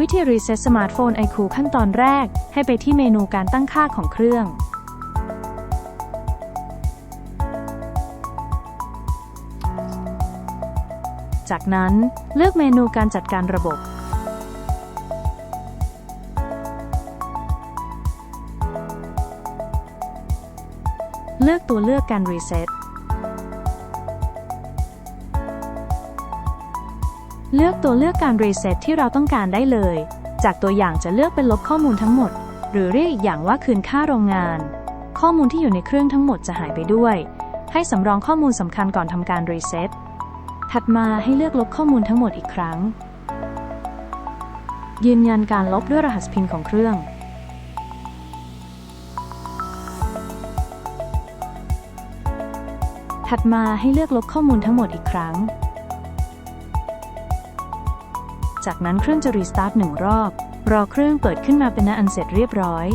วิธีรีเซ็ตสมาร์ทโฟน iQOO ขั้นตอนแรก ให้ไปที่เมนูการตั้งค่าของเครื่อง จากนั้นเลือกเมนูการจัดการระบบ เลือกตัวเลือกการรีเซ็ต เลือกตัวเลือกการรีเซ็ตที่เราต้องการได้เลย จากตัวอย่างจะเลือกเป็นลบข้อมูลทั้งหมด หรือเรียกอีกอย่างว่าคืนค่าโรงงาน ข้อมูลที่อยู่ในเครื่องทั้งหมดจะหายไปด้วย ให้สำรองข้อมูลสำคัญก่อนทำการรีเซ็ตถัดมาให้เลือกลบข้อมูลทั้งหมดอีกครั้ง ยืนยันการลบด้วยรหัสพินของเครื่องถัดมาให้เลือกลบข้อมูลทั้งหมดอีกครั้ง จากนั้นเครื่องจะรีสตาร์ทหนึ่งรอบ รอเครื่องเปิดขึ้นมาเป็นหน้าอันเสร็จเรียบร้อย